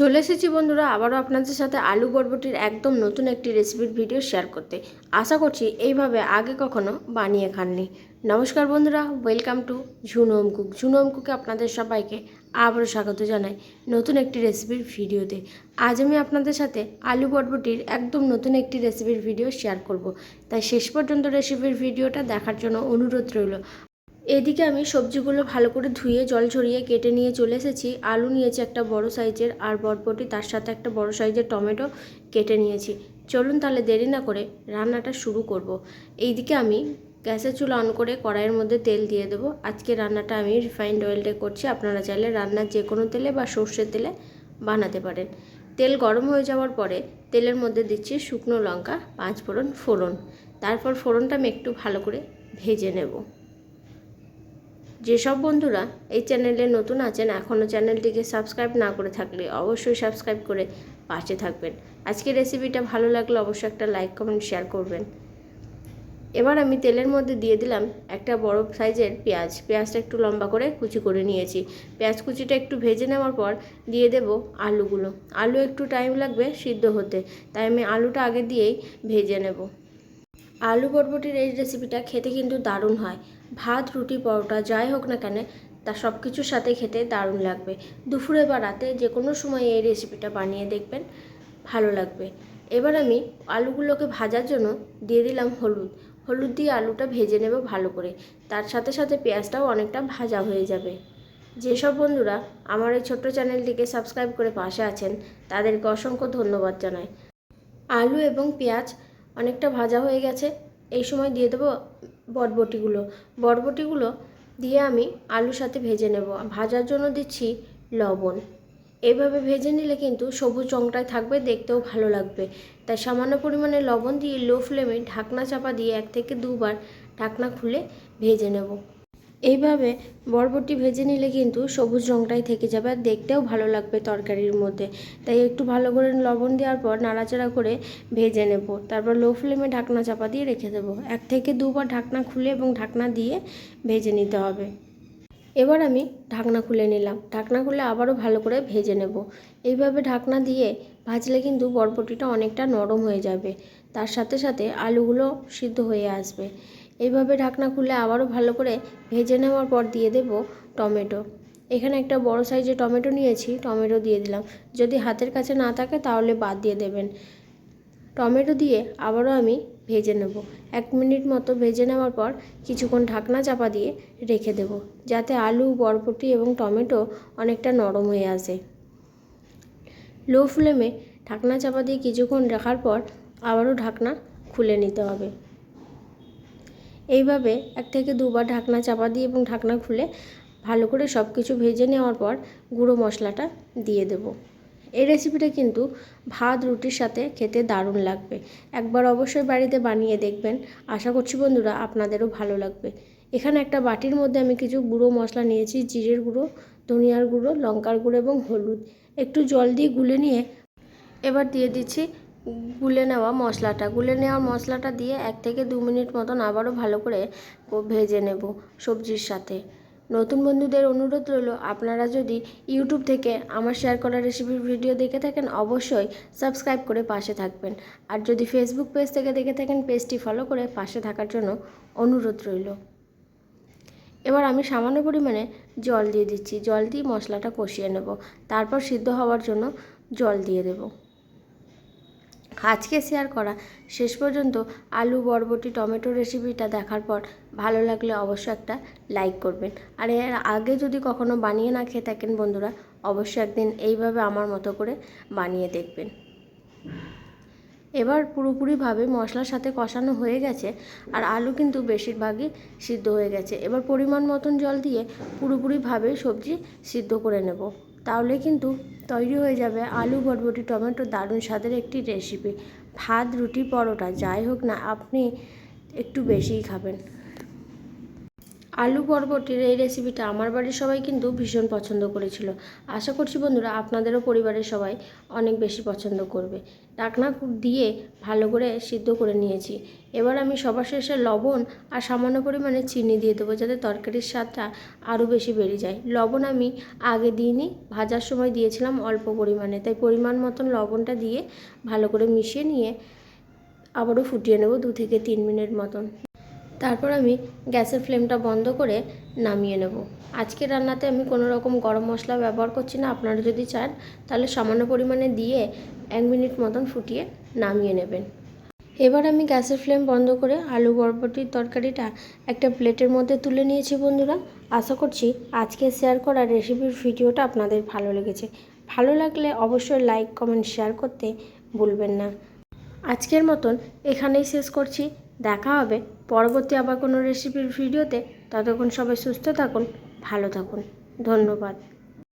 চলে এসেছি বন্ধুরা, আবারও আপনাদের সাথে আলু বরবটির একদম নতুন একটি রেসিপির ভিডিও শেয়ার করতে। আশা করছি এইভাবে আগে কখনো বানিয়ে খাননি। নমস্কার বন্ধুরা ওয়েলকাম টু ঝুনম কুক ঝুনম কুকে আপনাদের সবাইকে আবারও স্বাগত জানাই নতুন একটি রেসিপির ভিডিওতে আজ আমি আপনাদের সাথে আলু বরবটির একদম নতুন একটি রেসিপির ভিডিও শেয়ার করব। তাই শেষ পর্যন্ত রেসিপির ভিডিওটা দেখার জন্য অনুরোধ রইল। এদিকে আমি সবজিগুলো ভালো করে ধুয়ে জল ছড়িয়ে কেটে নিয়ে চলে এসেছি। আলু নিয়েছি একটা বড় সাইজের আর বটবটি তার সাথে একটা বড় সাইজের টমেটো কেটে নিয়েছি। চলুন তাহলে দেরি না করে রান্নাটা শুরু করব। এইদিকে আমি গ্যাসের চুলা অন করে কড়াইয়ের মধ্যে তেল দিয়ে দেবো। আজকে রান্নাটা আমি রিফাইন্ড অয়েলটা করছি। আপনারা চাইলে রান্নার যে কোনো তেলে বা সর্ষের তেলে বানাতে পারেন। তেল গরম হয়ে যাওয়ার পরে তেলের মধ্যে দিচ্ছি শুকনো লঙ্কা পাঁচ ফোড়ন ফোড়ন। তারপর ফোড়নটা আমি একটু ভালো করে ভেজে নেব। যেসব বন্ধুরা এই চ্যানেলে নতুন আছেন এখনও চ্যানেলটিকে সাবস্ক্রাইব না করে থাকলে অবশ্যই সাবস্ক্রাইব করে পাশে থাকবেন। আজকের রেসিপিটা ভালো লাগলে অবশ্যই একটা লাইক, কমেন্ট, শেয়ার করবেন। এবার আমি তেলের মধ্যে দিয়ে দিলাম একটা বড় সাইজের পেঁয়াজ। পেঁয়াজটা একটু লম্বা করে কুচি করে নিয়েছি। পেঁয়াজ কুচিটা একটু ভেজে নেওয়ার পর দিয়ে দেব আলুগুলো। আলু একটু টাইম লাগবে সিদ্ধ হতে, তাই আমি আলুটা আগে দিয়েই ভেজে নেব। আলু বরবটির এই রেসিপিটা খেতে কিন্তু দারুণ হয়। ভাত, রুটি, পরোটা, যাই হোক না কেন, তা সব কিছুর সাথে খেতে দারুণ লাগবে। দুপুরে বা রাতে যে কোনো সময় এই রেসিপিটা বানিয়ে দেখবেন, ভালো লাগবে। এবার আমি আলুগুলোকে ভাজার জন্য দিয়ে দিলাম হলুদ। হলুদ দিয়ে আলুটা ভেজে নেব ভালো করে। তার সাথে সাথে পেঁয়াজটাও অনেকটা ভাজা হয়ে যাবে। যেসব বন্ধুরা আমার এই ছোট্ট চ্যানেলটিকে সাবস্ক্রাইব করে পাশে আছেন, তাদেরকে অসংখ্য ধন্যবাদ জানাই। আলু এবং পেঁয়াজ অনেকটা ভাজা হয়ে গেছে। এই সময় দিয়ে দেবো বটবটিগুলো। বটবটিগুলো দিয়ে আমি আলুর সাথে ভেজে নেব। ভাজার জন্য দিচ্ছি লবণ। এভাবে ভেজে নিলে কিন্তু সবুজ রঙটায় থাকবে, দেখতেও ভালো লাগবে। তাই সামান্য পরিমাণে লবণ দিয়ে লো ফ্লেমে ঢাকনা চাপা দিয়ে এক থেকে দুবার ঢাকনা খুলে ভেজে নেব। এইভাবে বরবটি ভেজে নিলে কিন্তু সবুজ রঙটাই থেকে যাবে আর দেখতেও ভালো লাগবে তরকারির মধ্যে। তাই একটু ভালো করে লবণ দেওয়ার পর নাড়াচাড়া করে ভেজে নেব। তারপর লো ফ্লেমে ঢাকনা চাপা দিয়ে রেখে দেবো। এক থেকে দুবার ঢাকনা খুলে এবং ঢাকনা দিয়ে ভেজে নিতে হবে। এবার আমি ঢাকনা খুলে নিলাম। ঢাকনা খুলে আবারও ভালো করে ভেজে নেব। এইভাবে ঢাকনা দিয়ে ভাজলে কিন্তু বরবটিটা অনেকটা নরম হয়ে যাবে। তার সাথে সাথে আলুগুলো সিদ্ধ হয়ে আসবে। এইভাবে ঢাকনা খুলে আবারও ভালো করে ভেজে নেওয়ার পর দিয়ে দেব টমেটো। এখানে একটা বড় সাইজের টমেটো নিয়েছি, টমেটো দিয়ে দিলাম। যদি হাতের কাছে না থাকে তাহলে বাদ দিয়ে দেবেন। টমেটো দিয়ে আবারও আমি ভেজে নেব। এক মিনিট মতো ভেজে নেওয়ার পর কিছুক্ষণ ঢাকনা চাপা দিয়ে রেখে দেব, যাতে আলু, বরবটি এবং টমেটো অনেকটা নরম হয়ে আসে। লো ফ্লেমে ঢাকনা চাপা দিয়ে কিছুক্ষণ রাখার পর আবারও ঢাকনা খুলে নিতে হবে। এইভাবে এক থেকে দুবার ঢাকনা চাপা দিয়ে এবং ঢাকনা খুলে ভালো করে সব কিছু ভেজে নেওয়ার পর গুঁড়ো মশলাটা দিয়ে দেব। এই রেসিপিটা কিন্তু ভাত, রুটির সাথে খেতে দারুণ লাগবে। একবার অবশ্যই বাড়িতে বানিয়ে দেখবেন। আশা করছি বন্ধুরা আপনাদেরও ভালো লাগবে। এখানে একটা বাটির মধ্যে আমি কিছু গুঁড়ো মশলা নিয়েছি, জিরের গুঁড়ো, ধনিয়ার গুঁড়ো, লঙ্কার গুঁড়ো এবং হলুদ। একটু জল দিয়ে গুলে নিয়ে এবার দিয়ে দিচ্ছি গুলে নেওয়া মশলাটা, গুলে নেওয়া মশলাটা দিয়ে এক থেকে দু মিনিট মতন আবারও ভালো করে ভেজে নেব সবজির সাথে। নতুন বন্ধুদের অনুরোধ রইল, আপনারা যদি ইউটিউব থেকে আমার শেয়ার করা রেসিপির ভিডিও দেখে থাকেন, অবশ্যই সাবস্ক্রাইব করে পাশে থাকবেন। আর যদি ফেসবুক পেজ থেকে দেখে থাকেন পেজটি ফলো করে পাশে থাকার জন্য অনুরোধ রইল। এবার আমি সামান্য পরিমাণে জল দিয়ে দিচ্ছি, জল দিয়ে মশলাটা কষিয়ে নেব। তারপর সিদ্ধ হওয়ার জন্য জল দিয়ে দেবো। আজকে শেয়ার করা। শেষ পর্যন্ত আলু, বরবটি, টমেটো রেসিপিটা দেখার পর ভালো লাগলে অবশ্যই একটা লাইক করবেন। আর এর আগে যদি কখনো বানিয়ে না খেয়ে থাকেন বন্ধুরা, অবশ্যই একদিন এইভাবে আমার মতো করে বানিয়ে দেখবেন। এবার পুরোপুরিভাবে মশলার সাথে কষানো হয়ে গেছে আর আলু কিন্তু বেশিরভাগই সিদ্ধ হয়ে গেছে। এবার পরিমাণ মতন জল দিয়ে পুরোপুরিভাবে সবজি সিদ্ধ করে নেব। তাহলে কিন্তু তৈরি হয়ে যাবে আলু বটবটি টমেটো, দারুণ স্বাদের একটি রেসিপি ভাত, রুটি, পরোটা, যাই হোক না, আপনি একটু বেশিই খাবেন। আলু বরবটির এই রেসিপিটা আমার বাড়ির সবাই কিন্তু ভীষণ পছন্দ করেছিল। আশা করছি বন্ধুরা আপনাদেরও পরিবারের সবাই অনেক বেশি পছন্দ করবে। ডাকনা দিয়ে ভালো করে সিদ্ধ করে নিয়েছি। এবার আমি সবার শেষে লবণ আর সামান্য পরিমাণে চিনি দিয়ে দেবো যাতে তরকারির স্বাদটা আরও বেশি বেড়ে যায়। লবণ আমি আগে দিইনি, ভাজার সময় দিয়েছিলাম অল্প পরিমাণে। তাই পরিমাণ মতন লবণটা দিয়ে ভালো করে মিশিয়ে নিয়ে আবারও ফুটিয়ে নেব দু থেকে তিন মিনিট মতন। তারপর আমি গ্যাসের ফ্লেমটা বন্ধ করে নামিয়ে নেব। আজকে রান্নাতে আমি কোনো রকম গরম মশলা ব্যবহার করছি না, আপনারা যদি চান তাহলে সামান্য পরিমাণে দিয়ে এক মিনিট মতন ফুটিয়ে নামিয়ে নেবেন। এবার আমি গ্যাসের ফ্লেম বন্ধ করে আলু বরবটির তরকারিটা একটা প্লেটের মধ্যে তুলে নিয়েছি বন্ধুরা। আশা করছি আজকে শেয়ার করা রেসিপির ভিডিওটা আপনাদের ভালো লেগেছে। ভালো লাগলে অবশ্যই লাইক, কমেন্ট, শেয়ার করতে ভুলবেন না। আজকের মতন এখানেই শেষ করছি। দেখা হবে। পরবর্তী আবার কোনো রেসিপির ভিডিওতে ততক্ষণ সবাই সুস্থ থাকুন ভালো থাকুন। ধন্যবাদ।